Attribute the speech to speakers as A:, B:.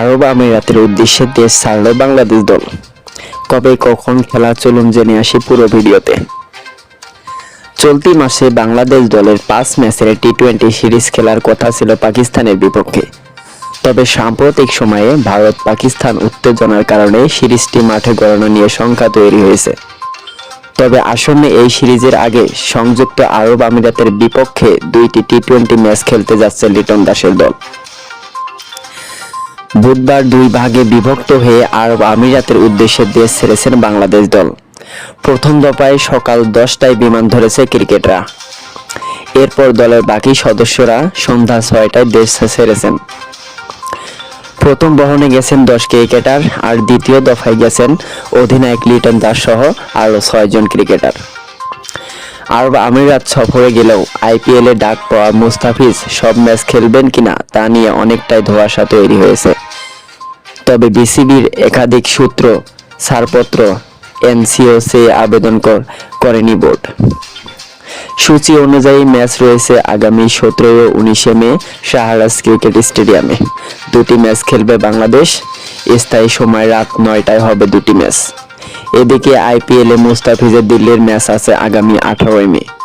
A: আরব আমিরাতের উদ্দেশ্যে দেশ ছাড়ল বাংলাদেশ দল। কবে কখন খেলা চলুন জেনে আসি পুরো ভিডিওতে। চলতি মাসে বাংলাদেশ দলের পাঁচ ম্যাচের টি টোয়েন্টি সিরিজ খেলার কথা ছিল পাকিস্তানের বিপক্ষে। তবে সাম্প্রতিক সময়ে ভারত পাকিস্তান উত্তেজনার কারণে সিরিজটি মাঠে গড়ানো নিয়ে শঙ্কা তৈরি হয়েছে। তবে আসন্ন এই সিরিজের আগে সংযুক্ত আরব আমিরাতের বিপক্ষে দুইটি টি টোয়েন্টি ম্যাচ খেলতে যাচ্ছে লিটন দাসের দল। বুধবার দুই ভাগে বিভক্ত হয়ে আরব আমিরাতের উদ্দেশ্যে দেশ ছেড়েছেন বাংলাদেশ দল। প্রথম দফায় সকাল দশটায় বিমান ধরেছে ক্রিকেটরা। এরপর দলের বাকি সদস্যরা সন্ধ্যা ছয়টায় দেশ ছেড়েছেন। প্রথম বহনে গেছেন দশ ক্রিকেটার, আর দ্বিতীয় দফায় গেছেন অধিনায়ক লিটন দাস সহ আরও ছয়জন ক্রিকেটার। আরব আমিরাত সফরে গেলেও আইপিএলে ডাক পাওয়া মুস্তাফিজ সব ম্যাচ খেলবেন কিনা তা নিয়ে অনেকটাই ধোঁয়াশা তৈরি হয়েছে। তবে বিসিবির একাধিক সূত্র, ছাড়পত্র, এনসিওসে আবেদন করেনি বোর্ড। সূচি অনুযায়ী ম্যাচ রয়েছে আগামী সতেরো ও উনিশে মে শাহরাজ ক্রিকেট স্টেডিয়ামে। দুটি ম্যাচ খেলবে বাংলাদেশ। স্থায়ী সময় রাত নয়টায় হবে দুটি ম্যাচ। এদিকে আইপিএলে মুস্তাফিজের দিল্লির ম্যাচ আছে আগামী আঠারোই মে।